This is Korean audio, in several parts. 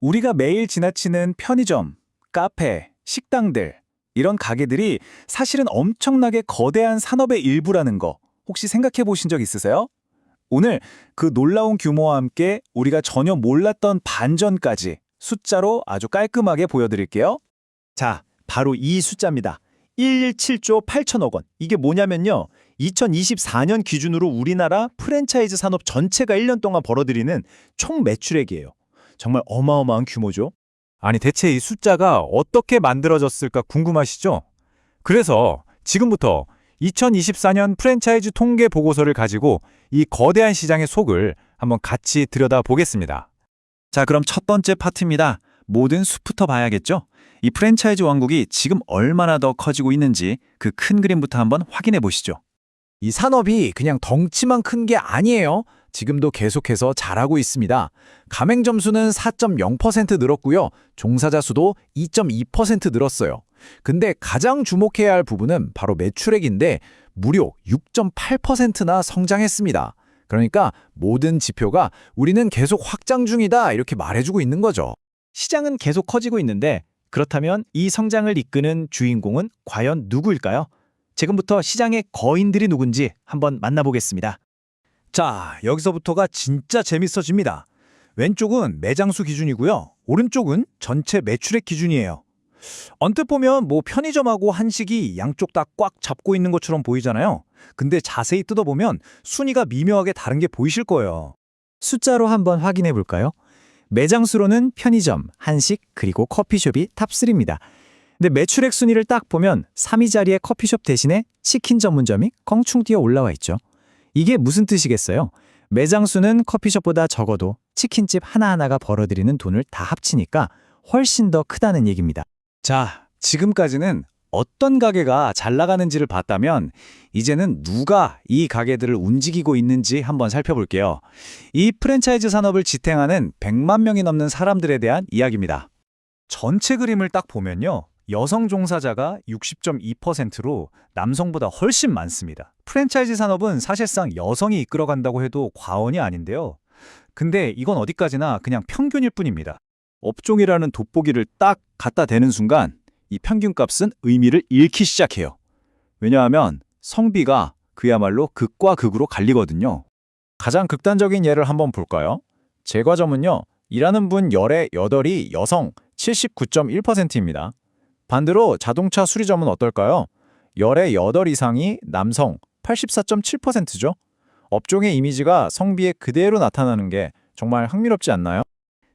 우리가 매일 지나치는 편의점, 카페, 식당들, 이런 가게들이 사실은 엄청나게 거대한 산업의 일부라는 거 혹시 생각해 보신 적 있으세요? 오늘 그 놀라운 규모와 함께 우리가 전혀 몰랐던 반전까지 숫자로 아주 깔끔하게 보여드릴게요. 자, 바로 이 숫자입니다. 117조 8천억 원. 이게 뭐냐면요. 2024년 기준으로 우리나라 프랜차이즈 산업 전체가 1년 동안 벌어들이는 총 매출액이에요. 정말 어마어마한 규모죠. 아니 대체 이 숫자가 어떻게 만들어졌을까 궁금하시죠? 그래서 지금부터 2024년 프랜차이즈 통계 보고서를 가지고 이 거대한 시장의 속을 한번 같이 들여다보겠습니다. 자, 그럼 첫 번째 파트입니다. 모든 숲부터 봐야겠죠? 이 프랜차이즈 왕국이 지금 얼마나 더 커지고 있는지 그 큰 그림부터 한번 확인해 보시죠. 이 산업이 그냥 덩치만 큰 게 아니에요. 지금도 계속해서 잘하고 있습니다. 가맹 점 수는 4.0% 늘었고요. 종사자 수도 2.2% 늘었어요. 근데 가장 주목해야 할 부분은 바로 매출액인데 무려 6.8%나 성장했습니다. 그러니까 모든 지표가 우리는 계속 확장 중이다 이렇게 말해주고 있는 거죠. 시장은 계속 커지고 있는데 그렇다면 이 성장을 이끄는 주인공은 과연 누구일까요? 지금부터 시장의 거인들이 누군지 한번 만나보겠습니다. 자, 여기서부터가 진짜 재밌어집니다. 왼쪽은 매장수 기준이고요. 오른쪽은 전체 매출액 기준이에요. 언뜻 보면 뭐 편의점하고 한식이 양쪽 다 꽉 잡고 있는 것처럼 보이잖아요. 근데 자세히 뜯어보면 순위가 미묘하게 다른 게 보이실 거예요. 숫자로 한번 확인해 볼까요? 매장 수로는 편의점, 한식, 그리고 커피숍이 탑3입니다. 근데 매출액 순위를 딱 보면 3위 자리에 커피숍 대신에 치킨 전문점이 껑충 뛰어 올라와 있죠. 이게 무슨 뜻이겠어요? 매장 수는 커피숍보다 적어도 치킨집 하나하나가 벌어들이는 돈을 다 합치니까 훨씬 더 크다는 얘기입니다. 자, 지금까지는 어떤 가게가 잘 나가는지를 봤다면 이제는 누가 이 가게들을 움직이고 있는지 한번 살펴볼게요. 이 프랜차이즈 산업을 지탱하는 100만 명이 넘는 사람들에 대한 이야기입니다. 전체 그림을 딱 보면요. 여성 종사자가 60.2%로 남성보다 훨씬 많습니다. 프랜차이즈 산업은 사실상 여성이 이끌어간다고 해도 과언이 아닌데요. 근데 이건 어디까지나 그냥 평균일 뿐입니다. 업종이라는 돋보기를 딱 갖다 대는 순간 이 평균값은 의미를 잃기 시작해요. 왜냐하면 성비가 그야말로 극과 극으로 갈리거든요. 가장 극단적인 예를 한번 볼까요? 제 과점은요. 일하는 분 열의 8이 여성 79.1%입니다. 반대로 자동차 수리점은 어떨까요? 열의 8 이상이 남성 84.7%죠. 업종의 이미지가 성비에 그대로 나타나는 게 정말 흥미롭지 않나요?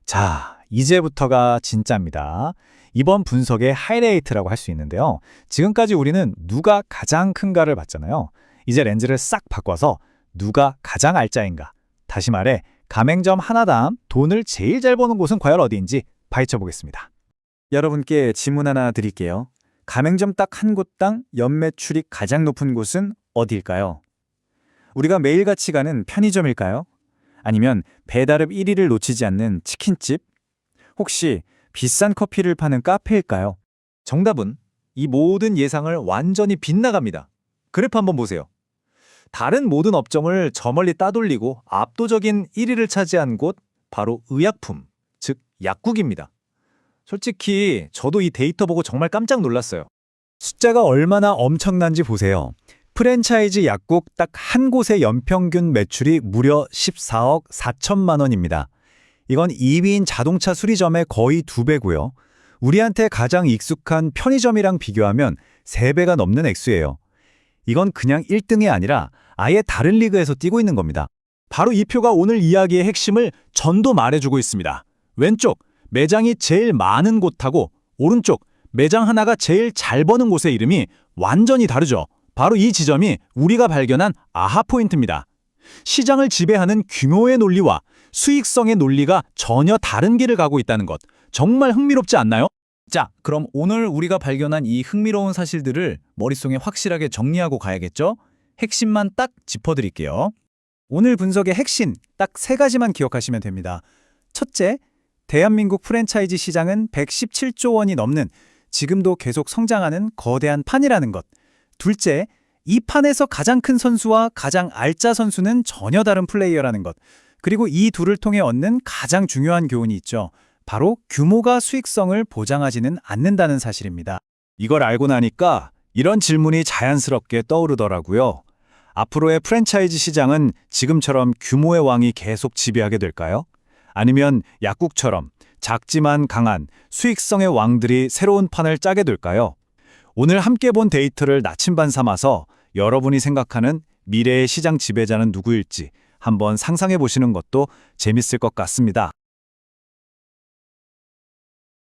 자, 이제부터가 진짜입니다. 이번 분석의 하이라이트라고 할 수 있는데요. 지금까지 우리는 누가 가장 큰가를 봤잖아요. 이제 렌즈를 싹 바꿔서 누가 가장 알짜인가. 다시 말해 가맹점 하나당 돈을 제일 잘 버는 곳은 과연 어디인지 파헤쳐 보겠습니다. 여러분께 질문 하나 드릴게요. 가맹점 딱 한 곳당 연매출이 가장 높은 곳은 어디일까요? 우리가 매일같이 가는 편의점일까요? 아니면 배달앱 1위를 놓치지 않는 치킨집? 혹시 비싼 커피를 파는 카페일까요? 정답은 이 모든 예상을 완전히 빗나갑니다. 그래프 한번 보세요. 다른 모든 업종을 저 멀리 따돌리고 압도적인 1위를 차지한 곳 바로 의약품, 즉 약국입니다. 솔직히 저도 이 데이터 보고 정말 깜짝 놀랐어요. 숫자가 얼마나 엄청난지 보세요. 프랜차이즈 약국 딱 한 곳의 연평균 매출이 무려 14억 4천만 원입니다. 이건 2위인 자동차 수리점의 거의 두 배고요. 우리한테 가장 익숙한 편의점이랑 비교하면 3배가 넘는 액수예요. 이건 그냥 1등이 아니라 아예 다른 리그에서 뛰고 있는 겁니다. 바로 이 표가 오늘 이야기의 핵심을 전도 말해주고 있습니다. 왼쪽, 매장이 제일 많은 곳하고 오른쪽, 매장 하나가 제일 잘 버는 곳의 이름이 완전히 다르죠. 바로 이 지점이 우리가 발견한 아하 포인트입니다. 시장을 지배하는 규모의 논리와 수익성의 논리가 전혀 다른 길을 가고 있다는 것. 정말 흥미롭지 않나요? 자, 그럼 오늘 우리가 발견한 이 흥미로운 사실들을 머릿속에 확실하게 정리하고 가야겠죠? 핵심만 딱 짚어드릴게요. 오늘 분석의 핵심 딱 세 가지만 기억하시면 됩니다. 첫째, 대한민국 프랜차이즈 시장은 117조 원이 넘는 지금도 계속 성장하는 거대한 판이라는 것. 둘째, 이 판에서 가장 큰 선수와 가장 알짜 선수는 전혀 다른 플레이어라는 것. 그리고 이 둘을 통해 얻는 가장 중요한 교훈이 있죠. 바로 규모가 수익성을 보장하지는 않는다는 사실입니다. 이걸 알고 나니까 이런 질문이 자연스럽게 떠오르더라고요. 앞으로의 프랜차이즈 시장은 지금처럼 규모의 왕이 계속 지배하게 될까요? 아니면 약국처럼 작지만 강한 수익성의 왕들이 새로운 판을 짜게 될까요? 오늘 함께 본 데이터를 나침반 삼아서 여러분이 생각하는 미래의 시장 지배자는 누구일지 한번 상상해 보시는 것도 재밌을 것 같습니다.